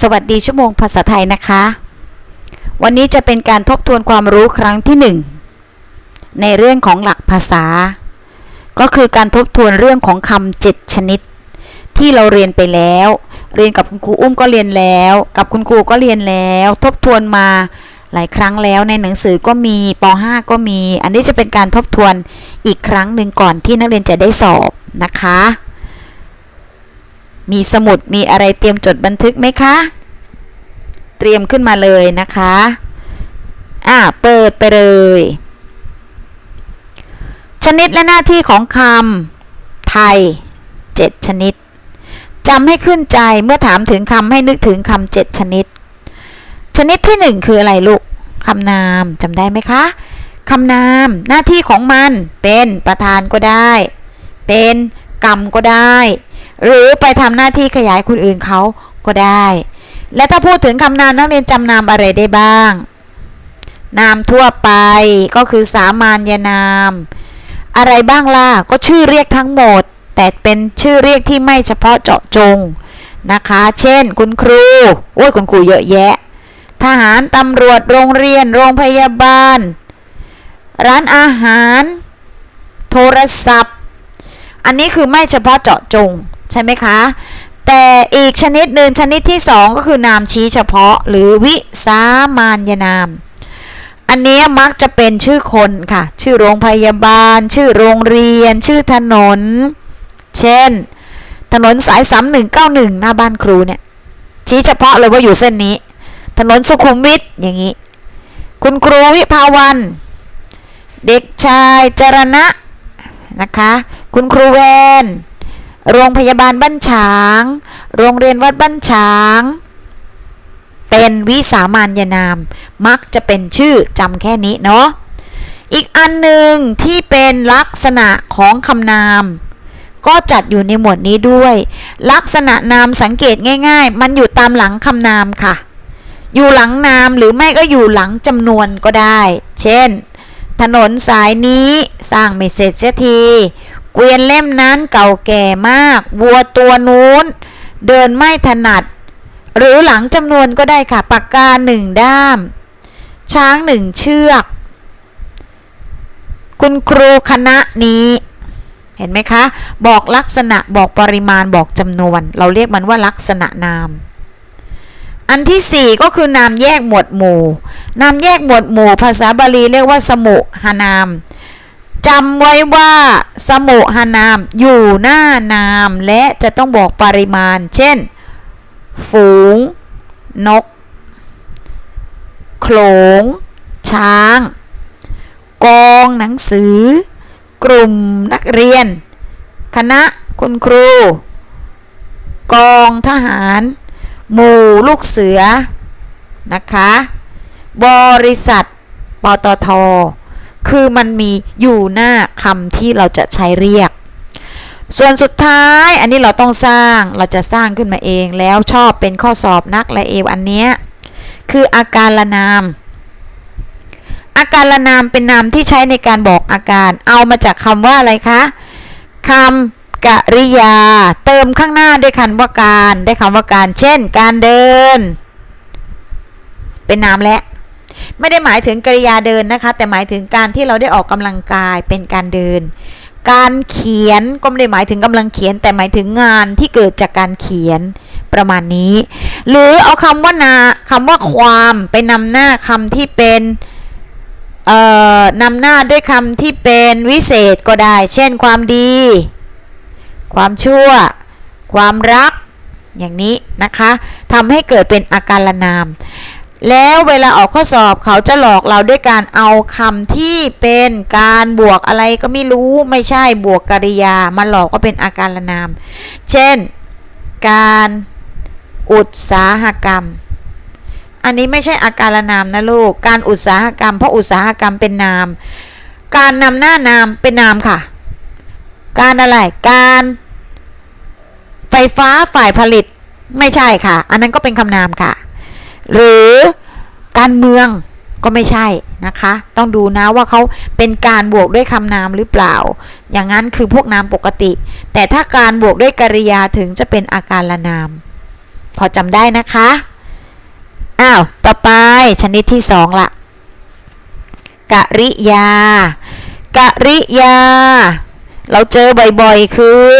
สวัสดีชั่วโมงภาษาไทยนะคะ วันนี้จะเป็นการทบทวนความรู้ครั้งที่หนึ่งในเรื่องของหลักภาษา ก็คือการทบทวนเรื่องของคำเจ็ดชนิด ที่เราเรียนไปแล้ว เรียนกับคุณครูอุ้มก็เรียนแล้ว กับคุณครูก็เรียนแล้ว ทบทวนมาหลายครั้งแล้วในหนังสือก็มีป .5 ก็มี อันนี้จะเป็นการทบทวนอีกครั้งหนึ่งก่อนที่นักเรียนจะได้สอบนะคะ มีสมุดมีอะไรเตรียมจดบันทึกไหมคะ เตรียมขึ้นมาเลยนะคะ อ่าเปิดไปเลย ชนิดและหน้าที่ของคำไทย 7 ชนิดจำให้ขึ้นใจเมื่อถามถึงคำให้นึกถึงคำเจ็ดชนิด ชนิดที่หนึ่งคืออะไรลูกคำนามจำได้ไหมคะคำนามหน้าที่ของมันเป็นประธานก็ได้ เป็นกรรมก็ได้ หรือไปทำหน้าที่ขยายคนอื่นเขาก็ได้ และถ้าพูดถึงคำนามนักเรียนจำนามอะไรได้บ้าง นามทั่วไปก็คือสามัญนาม อะไรบ้างล่ะก็ชื่อเรียกทั้งหมด แต่เป็นชื่อเรียกที่ไม่เฉพาะเจาะจงนะคะ เช่น คุณครูโอ้ยคุณครูเยอะแยะ ทหารตำรวจโรงเรียน โรงพยาบาล ร้านอาหาร โทรศัพท์ อันนี้คือไม่เฉพาะเจาะจง ช่ไหมคะ แต่อีกชนิดหนึ่งชนิดที่สองก็คือนามชี้เฉพาะ หรือวิสามานยนาม อันนี้มักจะเป็นชื่อคนค่ะ ชื่อโรงพยาบาล ชื่อโรงเรียน ชื่อถนน เช่น ถนนสาย 3191 หน้าบ้านครูเนี่ย ชี้เฉพาะเลยว่าอยู่เส้นนี้ ถนนสุขุมวิทอย่างนี้ คุณครูวิภาวันเด็กชายจรณะนะคะ คุณครูแวน โรงพยาบาลบ้านฉาง โรงเรียนวัดบ้านฉาง เป็นวิสามัญนาม มักจะเป็นชื่อจำแค่นี้เนาะ อีกอันหนึ่งที่เป็นลักษณะของคำนาม ก็จัดอยู่ในหมวดนี้ด้วย ลักษณะนามสังเกตง่าย ๆ มันอยู่ตามหลังคำนามค่ะ อยู่หลังนามหรือไม่ก็อยู่หลังจำนวนก็ได้ เช่น ถนนสายนี้สร้างไม่เสร็จเสียที เกวียนเล่มนั้นเก่าแก่มากวัวตัวนู้น เดินไม่ถนัด หรือหลังจำนวนก็ได้ค่ะปากกาหนึ่งด้าม ช้างหนึ่งเชือก คุณครูคณะนี้ เห็นไหมคะ บอกลักษณะบอกปริมาณบอกจำนวน เราเรียกมันว่าลักษณะนามอันที่ 4 ก็คือนามแยกหมวดหมู่ นามแยกหมวดหมู่ ภาษาบาลีเรียกว่าสมุหานาม จำไว้ว่าสมุหานามอยู่หน้านามและจะต้องบอกปริมาณ เช่น ฝูง นก โขลง ช้าง กองหนังสือ กลุ่มนักเรียน คณะคุณครู กองทหาร หมู่ลูกเสือ นะคะ บริษัท ปตท คือมันมีอยู่หน้าคำที่เราจะใช้เรียก ส่วนสุดท้ายอันนี้เราต้องสร้างเราจะสร้างขึ้นมาเองแล้วชอบเป็นข้อสอบนักและเอวอันเนี้ยคืออาการละนาม อาการละนามเป็นนามที่ใช้ในการบอกอาการเอามาจากคำว่าอะไรคะคำกริยา เติมข้างหน้าด้วยคำว่าการได้คำว่าการ เช่น การเดิน เป็นนามและ ไม่ได้หมายถึงกริยาเดินนะคะ แต่หมายถึงการที่เราได้ออกกำลังกายเป็นการเดิน การเขียนก็ไม่ได้หมายถึงกำลังเขียน แต่หมายถึงงานที่เกิดจากการเขียนประมาณนี้ หรือเอาคำว่านาคำว่าความไปนำหน้าคำที่เป็นเอ่อนำหน้าด้วยคำที่เป็นวิเศษก็ได้ เช่นความดี ความชั่ว ความรัก อย่างนี้นะคะทำให้เกิดเป็นอาการละนาม แล้วเวลาออกข้อสอบเขาจะหลอกเราด้วยการเอาคำที่เป็นการบวกอะไรก็ไม่รู้ไม่ใช่บวกกริยามาหลอกว่าเป็นอาการละนาม เช่น การอุตสาหกรรม อันนี้ไม่ใช่อาการละนามนะลูก การอุตสาหกรรม เพราะอุตสาหกรรมเป็นนาม การนำหน้านามเป็นนามค่ะ การอะไร การไฟฟ้าฝ่ายผลิตไม่ใช่ค่ะ อันนั้นก็เป็นคำนามค่ะ หรือการเมืองก็ไม่ใช่นะคะ ต้องดูนะว่าเขาเป็นการบวกด้วยคำนามหรือเปล่า อย่างนั้นคือพวกนามปกติ แต่ถ้าการบวกด้วยกริยาถึงจะเป็นอาการละนาม พอจำได้นะคะ อ้าว ต่อไปชนิดที่สองละกริยากริยา เราเจอบ่อยๆ คือ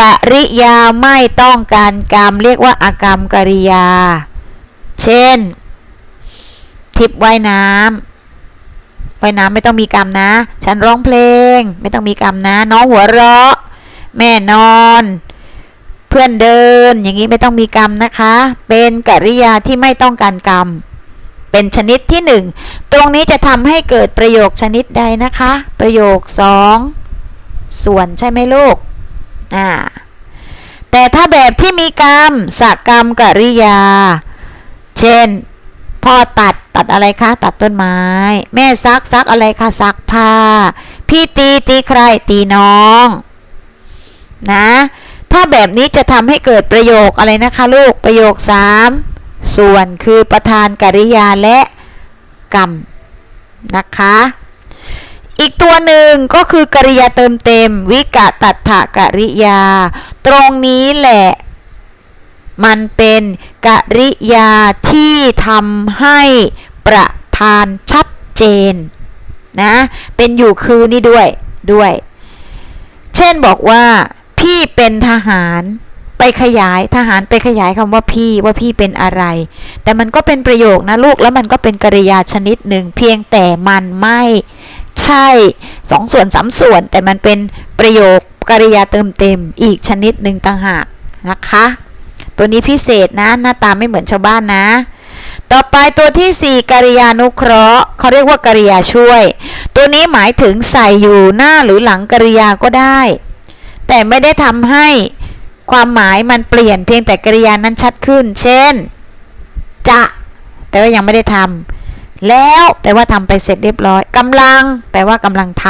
กริยาไม่ต้องการกรรม เรียกว่าอากรรมกริยา เช่น ทิพว่ายน้ำว่ายน้ำไม่ต้องมีกรรมนะ ฉันร้องเพลง ไม่ต้องมีกรรมนะ น้องหัวเราะ แม่นอนเพื่อนเดินอย่างนี้ไม่ต้องมีกรรมนะคะ เป็นกริยาที่ไม่ต้องการกรรม เป็นชนิดที่หนึ่งตรงนี้จะทำให้เกิดประโยคชนิดใดนะคะ ประโยคสองส่วนใช่ไหมลูก อ่าแต่ถ้าแบบที่มีกรรมสกรรมกริยา เช่นพ่อตัดตัดอะไรคะ ตัดต้นไม้ แม่ซักซักอะไรคะซักผ้า พี่ตีตีใครตีน้อง นะ ถ้าแบบนี้จะทำให้เกิดประโยคอะไรนะคะลูกประโยค 3 ส่วนคือประธานกริยาและกรรมนะคะ อีกตัวหนึ่งก็คือกริยาเติมเต็ม วิกะตัดถกริยา ตรงนี้แหละมันเป็นกริยาที่ทำให้ประธานชัดเจนนะเป็นอยู่คือนี่ด้วยด้วย เช่นบอกว่าพี่เป็นทหารไปขยายทหารไปขยายคำว่าพี่ว่าพี่เป็นอะไร แต่มันก็เป็นประโยคนะลูกแล้วมันก็เป็นกริยาชนิดหนึ่งเพียงแต่มันไม่ ใช่สองส่วนสามส่วน แต่มันเป็นประโยคกริยาเติมเต็มอีกชนิดหนึ่งต่างหากนะคะ ตัวนี้พิเศษนะ หน้าตาไม่เหมือนชาวบ้านนะ ต่อไปตัวที่ 4กริยานุเคราะห์เขาเรียกว่ากริยาช่วย ตัวนี้หมายถึงใส่อยู่หน้าหรือหลังกริยาก็ได้ แต่ไม่ได้ทำให้ความหมายมันเปลี่ยนเพียงแต่กริยานั้นชัดขึ้น เช่น จะแปลว่ายังไม่ได้ทำ แล้วแปลว่าทำไปเสร็จเรียบร้อยกำลัง แปลว่ากำลังท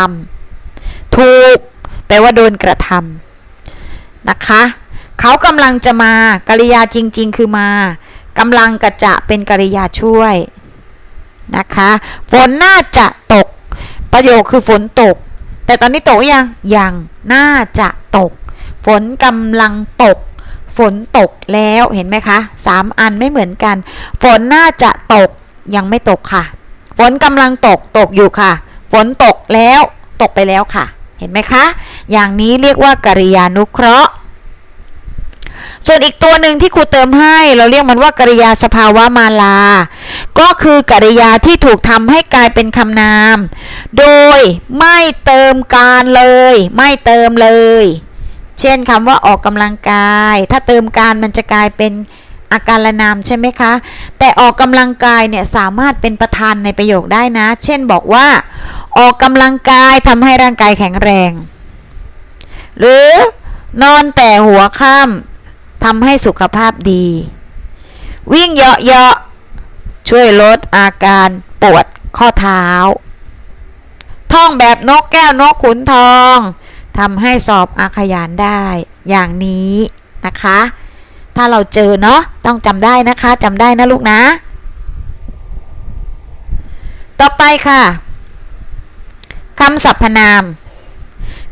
ำถูก แปลว่าโดนกระทำนะคะ เขากำลังจะมากริยาจริง ๆ คือมากำลังกระจะเป็นกริยาช่วยนะคะฝนน่าจะตก ประโยคคือฝนตก แต่ตอนนี้ตกยังยังน่าจะตก ฝนกำลังตก ฝนตกแล้วเห็นไหมคะสามอันไม่เหมือนกัน ฝนน่าจะตก ยังไม่ตกค่ะ ฝนกำลังตกตกอยู่ค่ะ ฝนตกแล้วตกไปแล้วค่ะ เห็นไหมคะ อย่างนี้เรียกว่ากริยานุเคราะห์ ส่วนอีกตัวหนึ่งที่ครูเติมให้ เราเรียกมันว่ากริยาสภาวะมาลา ก็คือกริยาที่ถูกทำให้กลายเป็นคำนาม โดยไม่เติมการเลย ไม่เติมเลย เช่นคำว่าออกกำลังกาย ถ้าเติมการมันจะกลายเป็น อาการนามใช่ไหมคะ แต่ออกกำลังกายเนี่ยสามารถเป็นประธานในประโยคได้นะ เช่นบอกว่า ออกกำลังกายทำให้ร่างกายแข็งแรง หรือนอนแต่หัวค่ำทำให้สุขภาพดี วิ่งเหยาะๆช่วยลดอาการปวดข้อเท้า ท่องแบบนกแก้วนกขุนทองทำให้สอบอาขยานได้อย่างนี้นะคะ ถ้าเราเจอเนาะต้องจำได้นะคะจำได้นะลูกนะ ต่อไปค่ะคำสรรพนาม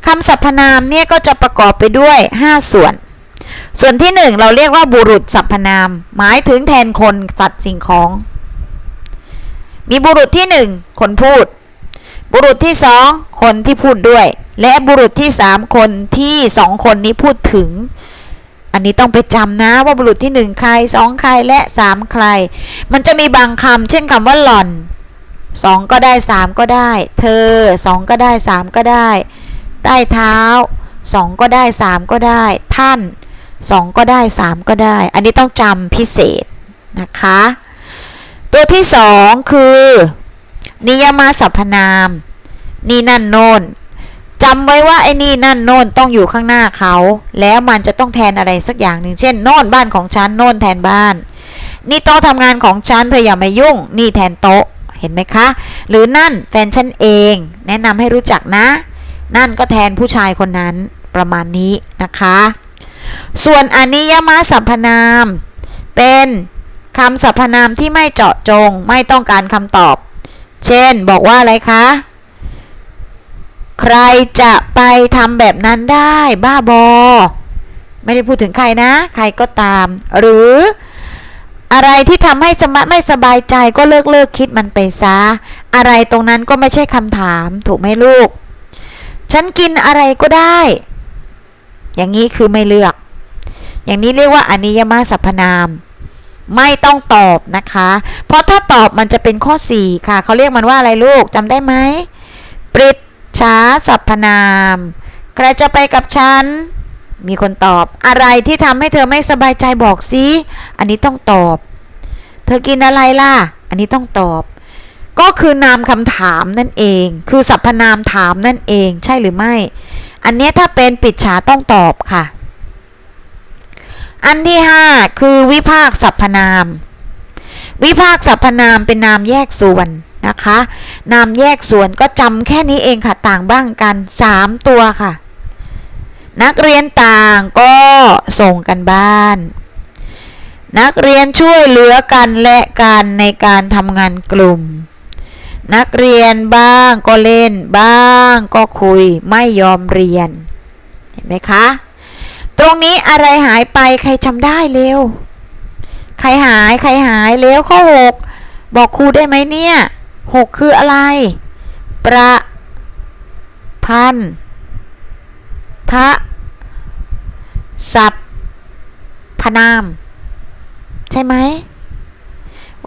คำสรรพนามเนี่ยก็จะประกอบไปด้วย 5 ส่วน ส่วนที่ 1 เราเรียกว่าบุรุษสรรพนาม หมายถึงแทนคนสัตว์สิ่งของ มีบุรุษที่ 1 คนพูด บุรุษที่ 2 คนที่พูดด้วย และบุรุษที่ 3 คนที่ 2 คนนี้พูดถึง อันนี้ต้องไปจำนะว่าบุรุษที่1ใคร2ใครและ3ใคร มันจะมีบางคำเช่นคำว่าหล่อน2ก็ได้3ก็ได้ เธอ2ก็ได้3ก็ได้ ใต้เท้า2ก็ได้3ก็ได้ ท่าน2ก็ได้3ก็ได้ อันนี้ต้องจำพิเศษนะคะ ตัวที่2คือ นิยมาสรรพนาม นี่นั่นโน่น จำไว้ว่าไอ้นี่นั่นโน่นต้องอยู่ข้างหน้าเขา แล้วมันจะต้องแทนอะไรสักอย่างหนึ่งเช่นโน่นบ้านของฉันโน่นแทนบ้าน นี่โต๊ะทำงานของฉันเธออย่ามายุ่ง นี่แทนโต๊ะเห็นไหมคะ หรือนั่นแฟนฉันเอง แนะนำให้รู้จักนะ นั่นก็แทนผู้ชายคนนั้นประมาณนี้นะคะ ส่วนอนิยมสรรพนาม เป็นคำสรรพนามที่ไม่เจาะจงไม่ต้องการคำตอบ เช่น บอกว่าอะไรคะ ใครจะไปทำแบบนั้นได้ บ้าบอ ไม่ได้พูดถึงใครนะ ใครก็ตาม หรืออะไรที่ทำให้สมะไม่สบายใจก็เลิกเลิกคิดมันไปซะ อะไรตรงนั้นก็ไม่ใช่คำถามถูกไหมลูก ฉันกินอะไรก็ได้ อย่างนี้คือไม่เลือก อย่างนี้เรียกว่าอนิยมาสรรพนาม ไม่ต้องตอบนะคะ เพราะถ้าตอบมันจะเป็นข้อ 4 ค่ะ เขาเรียกมันว่าอะไรลูกจำได้ไหมปริศ ช้าสรรพนาม ใครจะไปกับฉัน มีคนตอบอะไรที่ทำให้เธอไม่สบายใจบอกสิอันนี้ต้องตอบ เธอกินอะไรล่ะ อันนี้ต้องตอบ ก็คือนามคำถามนั่นเอง คือสรรพนามถามนั่นเอง ใช่หรือไม่ อันนี้ถ้าเป็นปิดฉาต้องตอบค่ะ อันที่ 5 คือวิภาคสรรพนาม วิภาคสรรพนามเป็นนามแยกส่วน นะคะนามแยกส่วนก็จำแค่นี้เองค่ะต่างบ้างกัน 3 ตัวค่ะ นักเรียนต่างก็ส่งกันบ้าน นักเรียนช่วยเหลือกันและกันในการทำงานกลุ่ม นักเรียนบ้างก็เล่นบ้างก็คุยไม่ยอมเรียน เห็นไหมคะ ตรงนี้อะไรหายไปใครจำได้เร็ว ใครหายใครหายเร็วข้อหกบอกครูได้ไหมเนี่ย หกคืออะไร ประพันธ์พระสัพพนาม ใช่ไหม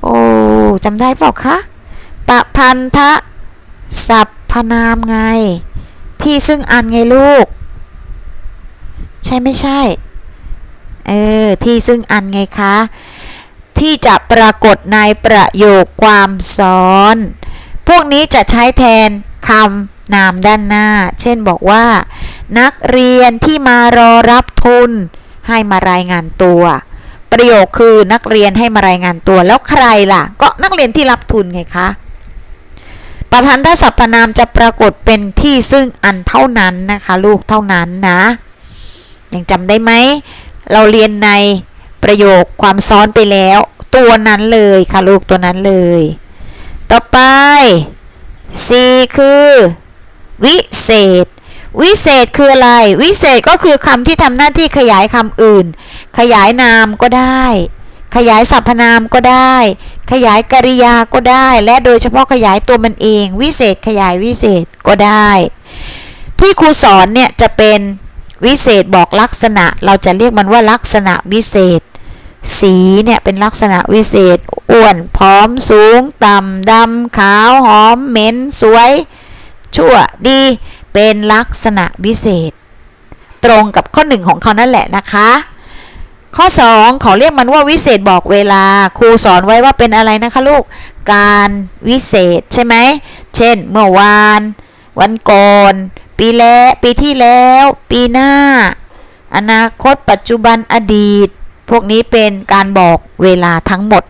โอ้จำได้เปล่าคะประพันธะสัพพนามไง ที่ซึ่งอันไงลูก ใช่ไม่ใช่ เออ ที่ซึ่งอันไงคะ ที่จะปรากฏในประโยคความซ้อน พวกนี้จะใช้แทนคำนามด้านหน้า เช่นบอกว่า นักเรียนที่มารอรับทุน ให้มารายงานตัว ประโยคคือนักเรียนให้มารายงานตัวแล้วใครล่ะ ก็นักเรียนที่รับทุนไงคะประพันธสรรพนามจะปรากฏเป็นที่ซึ่งอันเท่านั้นนะคะ ลูกเท่านั้นนะยังจำได้ไหม เราเรียนใน ประโยคความซ้อนไปแล้ว ตัวนั้นเลยค่ะลูกตัวนั้นเลย ต่อไป C คือ วิเศษ วิเศษคืออะไร วิเศษก็คือคำที่ทำหน้าที่ขยายคำอื่น ขยายนามก็ได้ ขยายสรรพนามก็ได้ ขยายกริยาก็ได้ และโดยเฉพาะขยายตัวมันเอง วิเศษขยายวิเศษก็ได้ ที่ครูสอนเนี่ยจะเป็นวิเศษบอกลักษณะ เราจะเรียกมันว่าลักษณะวิเศษ สีเนี่ยเป็นลักษณะวิเศษ อ้วนผอมสูง ต่ำดำขาวหอมเหม็นสวย ชั่วดีเป็นลักษณะวิเศษ ตรงกับข้อหนึ่งของเขานั่นแหละนะคะ ข้อ 2 เขาเรียกมันว่าวิเศษบอกเวลา ครูสอนไว้ว่าเป็นอะไรนะคะลูก การวิเศษใช่ไหม เช่น เมื่อวาน วันก่อนปีแล้วปีที่แล้ว ปีหน้า อนาคตปัจจุบันอดีต พวกนี้เป็นการบอกเวลาทั้งหมด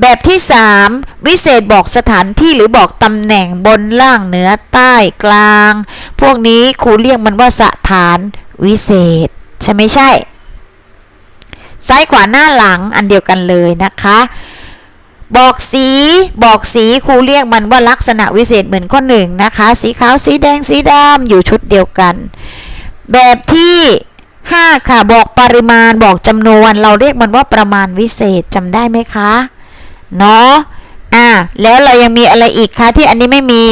แบบที่ 3 วิเศษบอกสถานที่หรือบอกตำแหน่งบนล่างเหนือใต้กลาง พวกนี้ครูเรียกมันว่าสถานวิเศษ ใช่ไม่ใช่ ซ้ายขวาหน้าหลังอันเดียวกันเลยนะคะบอกสีบอกสีครูเรียกมันว่าลักษณะวิเศษเหมือนข้อหนึ่งนะคะ สีขาวสีแดงสีดำอยู่ชุดเดียวกัน แบบที่ 5 ค่ะ บอกปริมาณบอกจำนวน เราเรียกมันว่าประมาณวิเศษจำได้ไหมคะเนาะอ่าแล้วเรายังมีอะไรอีกคะที่อันนี้ไม่มี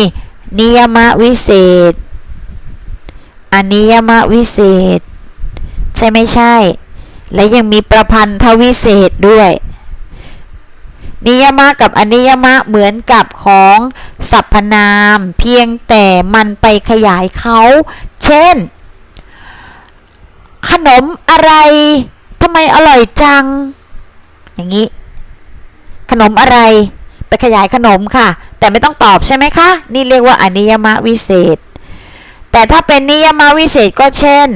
นิยมวิเศษอนิยมวิเศษ ใช่ไม่ใช่ และยังมีประพันธวิเศษด้วย นิยมะกับอนิยมะเหมือนกับของสรรพนาม เพียงแต่มันไปขยายเขา เช่น ขนมอะไรทำไมอร่อยจัง อย่างนี้ ขนมอะไร ไปขยายขนมค่ะ แต่ไม่ต้องตอบใช่ไหมคะ นี่เรียกว่าอนิยมวิเศษ แต่ถ้าเป็นนิยมวิเศษก็เช่น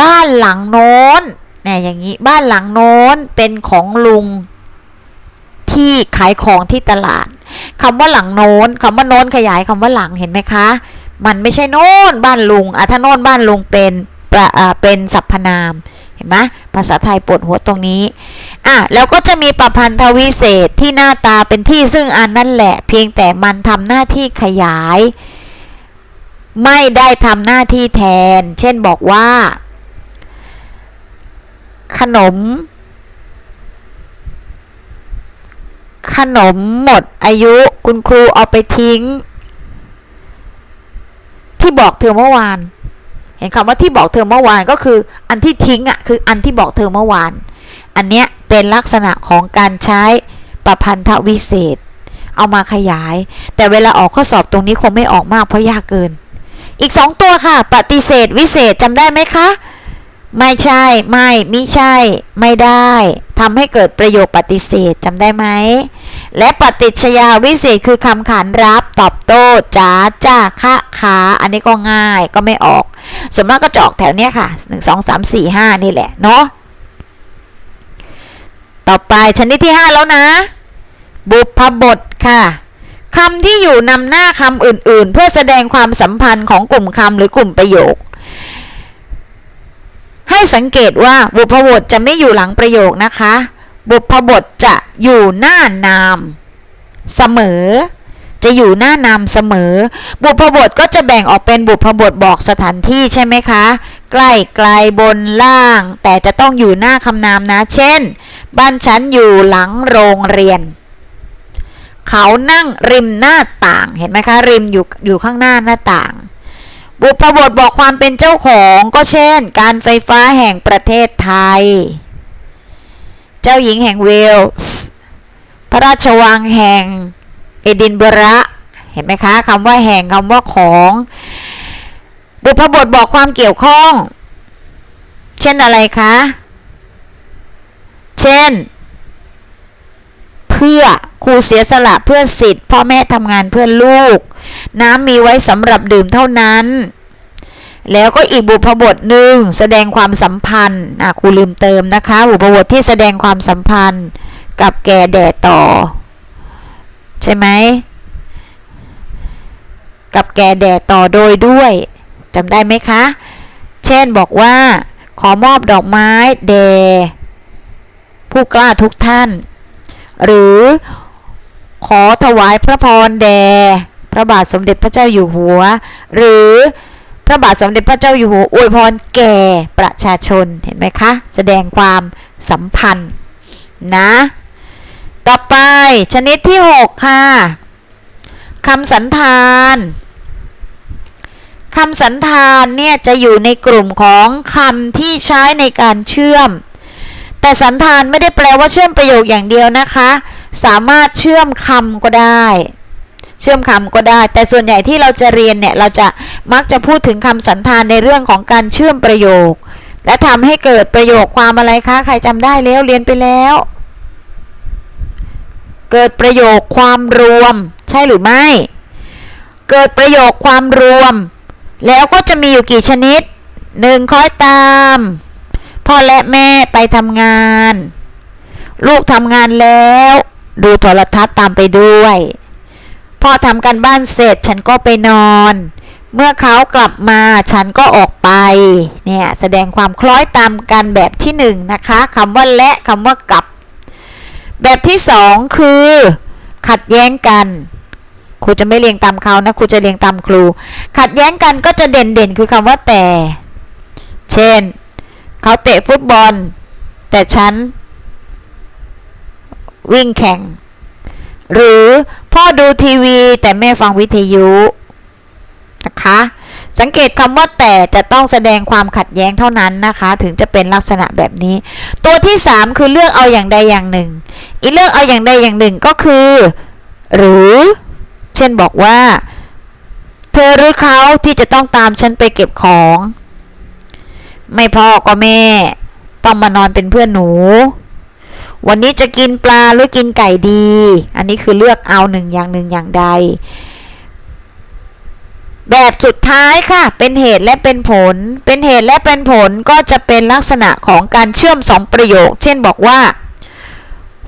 บ้านหลังโน้นเนี่ยอย่างนี้บ้านหลังโน้นเป็นของลุงที่ขายของที่ตลาดคำว่าหลังโน้นคำว่าโน้นขยายคำว่าหลังเห็นไหมคะ มันไม่ใช่โน้นบ้านลุงอะถ้าโน้นบ้านลุงเป็น เป็นสรรพนาม เห็นไหมภาษาไทยปวดหัวตรงนี้อะแล้วก็จะมีประพันธวิเศษที่หน้าตาเป็นที่ซึ่งอันนั่นแหละ เพียงแต่มันทำหน้าที่ขยาย ไม่ได้ทำหน้าที่แทน เช่นบอกว่า ขนม ขนมหมดอายุคุณครูเอาไปทิ้ง ที่บอกเธอเมื่อวาน เห็นคำว่าที่บอกเธอเมื่อวานก็คืออันที่ทิ้งอะคืออันที่บอกเธอเมื่อวาน อันเนี้ยเป็นลักษณะของการใช้ประพันธวิเศษ เอามาขยาย แต่เวลาออกข้อสอบตรงนี้คงไม่ออกมากเพราะยากเกิน อีกสองตัวค่ะ ปฏิเสธวิเศษจำได้ไหมคะ ไม่ใช่ ไม่มิใช่ ไม่ได้ทำให้เกิดประโยคปฏิเสธจำได้ไหม และปฏิชญาวิเศษคือคำขานรับตอบโต้จ้าจ้าคะขาอันนี้ก็ง่ายก็ไม่ออก ส่วนมากก็จะออกแถวเนี้ยค่ะหนึ่งสองสามสี่ห้านี่แหละ เนาะต่อไปชนิดที่ 5 แล้วนะ บุพบทค่ะคำที่อยู่นำหน้าคำอื่นๆ เพื่อแสดงความสัมพันธ์ของกลุ่มคำหรือกลุ่มประโยค ให้สังเกตว่าบุพบทจะไม่อยู่หลังประโยคนะคะ บุพบทจะอยู่หน้านามเสมอ จะอยู่หน้านามเสมอ บุพบทก็จะแบ่งออกเป็นบุพบทบอกสถานที่ใช่ไหมคะ ใกล้ไกลบนล่าง แต่จะต้องอยู่หน้าคำนามนะ เช่น บ้านฉันอยู่หลังโรงเรียน เขานั่งริมหน้าต่างเห็นไหมคะ ริมอยู่อยู่ข้างหน้าหน้าต่าง บุพบทบอกความเป็นเจ้าของก็เช่น การไฟฟ้าแห่งประเทศไทย เจ้าหญิงแห่งเวลส์พระราชวังแห่งเอดินบะระเห็นไหมคะคำว่าแห่งคำว่าของ บุพบทบอกความเกี่ยวข้อง เช่นอะไรคะ เช่น เพื่อครูเสียสละเพื่อสิทธิ์พ่อแม่ทำงานเพื่อลูก น้ำมีไว้สำหรับดื่มเท่านั้น แล้วก็อีกบุพบทหนึ่งแสดงความสัมพันธ์อะครูลืมเติมนะคะ บุพบทที่แสดงความสัมพันธ์กับแก่แด่ต่อ ใช่ไหมกับแก่แด่ต่อโดยด้วยจำได้ไหมคะ เช่นบอกว่า ขอมอบดอกไม้แด่ผู้กล้าทุกท่าน หรือขอถวายพระพรแด่พระบาทสมเด็จพระเจ้าอยู่หัว หรือ พระบาทสมเด็จพระเจ้าอยู่หัวอวยพรแก่ประชาชนเห็นไหมคะ แสดงความสัมพันธ์นะ ต่อไปชนิดที่ 6 ค่ะคำสันธานคำสันธานเนี่ยจะอยู่ในกลุ่มของคำที่ใช้ในการเชื่อม แต่สันธานไม่ได้แปลว่าเชื่อมประโยคอย่างเดียวนะคะ สามารถเชื่อมคำก็ได้ เชื่อมคำก็ได้ แต่ส่วนใหญ่ที่เราจะเรียนเนี่ยเราจะมักจะพูดถึงคำสันธานในเรื่องของการเชื่อมประโยค และทำให้เกิดประโยคความอะไรคะใครจำได้แล้วเรียนไปแล้ว เกิดประโยคความรวม ใช่หรือไม่ เกิดประโยคความรวม แล้วก็จะมีอยู่กี่ชนิดหนึ่งคอยตามพ่อและแม่ไปทำงาน ลูกทำงานแล้ว ดูโทรทัศน์ตามไปด้วย พ่อทำกันบ้านเสร็จฉันก็ไปนอน เมื่อเขากลับมาฉันก็ออกไป เนี่ยแสดงความคล้อยตามกันแบบที่หนึ่งนะคะคำว่าและคำว่ากลับ แบบที่สองคือ ขัดแย้งกันครูจะไม่เรียงตามเขานะครูจะเรียงตามครู ขัดแย้งกันก็จะเด่นเด่นคือคำว่าแต่ เช่น เขาเตะฟุตบอล แต่ฉัน วิ่งแข่ง หรือ พ่อดูทีวีแต่แม่ฟังวิทยุนะคะ สังเกตคำว่าแต่จะต้องแสดงความขัดแย้งเท่านั้นนะคะ ถึงจะเป็นลักษณะแบบนี้ ตัวที่ 3 คือเลือกเอาอย่างใดอย่างหนึ่ง อีเลือกเอาอย่างใดอย่างหนึ่งก็คือ หรือ เช่นบอกว่า เธอหรือเขาที่จะต้องตามฉันไปเก็บของ ไม่พ่อก็แม่ ต้องมานอนเป็นเพื่อนหนู วันนี้จะกินปลาหรือกินไก่ดี อันนี้คือเลือกเอาหนึ่งอย่างหนึ่งอย่างใด แบบสุดท้ายค่ะ เป็นเหตุและเป็นผล เป็นเหตุและเป็นผลก็จะเป็นลักษณะของการเชื่อมสองประโยค เช่นบอกว่า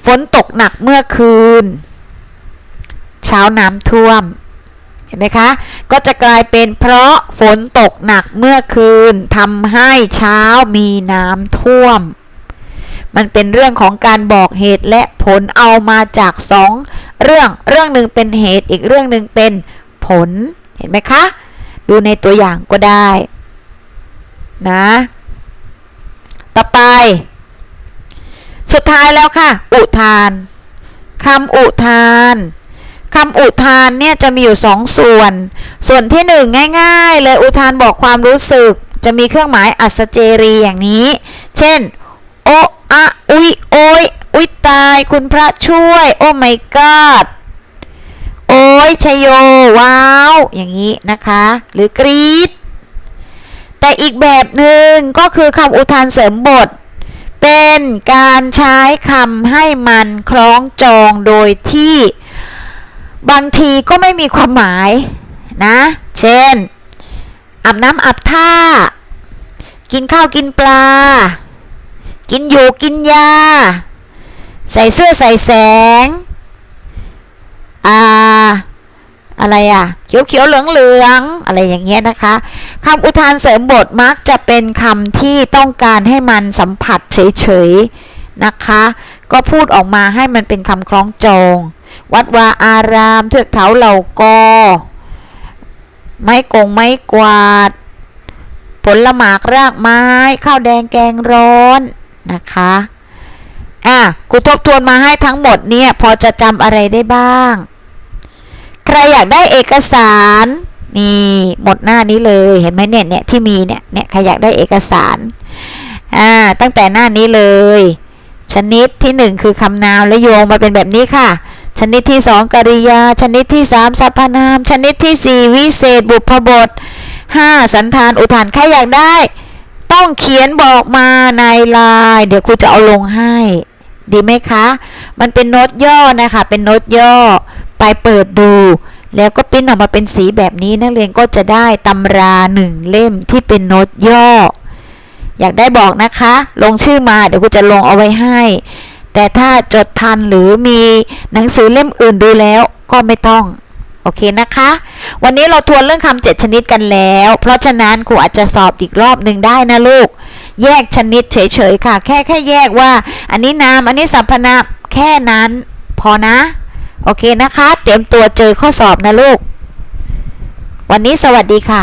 ฝนตกหนักเมื่อคืน เช้าน้ำท่วมเห็นไหมคะ ก็จะกลายเป็นเพราะฝนตกหนักเมื่อคืนทำให้เช้ามีน้ำท่วม มันเป็นเรื่องของการบอกเหตุและผลเอามาจากสองเรื่องเรื่องหนึ่งเป็นเหตุอีกเรื่องหนึ่งเป็นผลเห็นไหมคะ ดูในตัวอย่างก็ได้นะ ต่อไป สุดท้ายแล้วค่ะ อุทานคำอุทานคำอุทานเนี่ยจะมีอยู่สองส่วน ส่วนที่หนึ่งง่าย ๆ เลยอุทานบอกความรู้สึก จะมีเครื่องหมายอัศเจรีอย่างนี้ เช่น โอ อะอุยโอยอุยตายคุณพระช่วย โอ้ my god โอ้ยชยโย ว้าว อย่างนี้นะคะ หรือกรีดแต่อีกแบบหนึ่งก็คือคำอุทานเสริมบท เป็นการใช้คำให้มันคล้องจองโดยที่ บางทีก็ไม่มีความหมายนะ เช่นอาบน้ำอาบท่า กินข้าวกินปลา กินอยู่กินยา ใส่เสื้อใส่แสง อ่า อะไรอะ เขียวเขียวเหลืองเหลืองอะไรอย่างเงี้ยนะคะคำอุทานเสริมบทมักจะเป็นคำที่ต้องการให้มันสัมผัสเฉยๆนะคะ ก็พูดออกมาให้มันเป็นคำคล้องจอง วัดวาอารามเทือกเขาเหล่ากอไม้กงไม้กวาด ผลหมากรากไม้ ข้าวแดงแกงร้อน นะคะอะครูทบทวนมาให้ทั้งหมดเนี่ยพอจะจำอะไรได้บ้าง ใครอยากได้เอกสารนี่หมดหน้านี้เลยเห็นไหมเนี่ยเนี่ยที่มีเนี่ยเนี่ยใครอยากได้เอกสารอ่าตั้งแต่หน้านี้เลย ชนิดที่หนึ่งคือคำนามและโยงมาเป็นแบบนี้ค่ะ ชนิดที่สองกริยา ชนิดที่สามสรรพนาม ชนิดที่สี่วิเศษ บุพบทห้าสันธานอุทานใครอยากได้ ต้องเขียนบอกมาในไลน์เดี๋ยวครูจะเอาลงให้ ดีไหมคะ มันเป็นโน้ตย่อนะคะ เป็นโน้ตย่อไปเปิดดู แล้วก็ปริ้นออกมาเป็นสีแบบนี้นักเรียนก็จะได้ตำราหนึ่งเล่มที่เป็นโน้ตย่อ อยากได้บอกนะคะ ลงชื่อมาเดี๋ยวครูจะลงเอาไว้ให้ แต่ถ้าจดทันหรือมีหนังสือเล่มอื่นดูแล้วก็ไม่ต้อง โอเคนะคะ วันนี้เราทวนเรื่องคำเจ็ดชนิดกันแล้ว เพราะฉะนั้นครูอาจจะสอบอีกรอบหนึ่งได้นะลูก แยกชนิดเฉยๆค่ะ แค่แค่แยกว่า อันนี้นาม อันนี้สรรพนาม แค่นั้น พอนะ โอเคนะคะ เตรียมตัวเจอข้อสอบนะลูก วันนี้สวัสดีค่ะ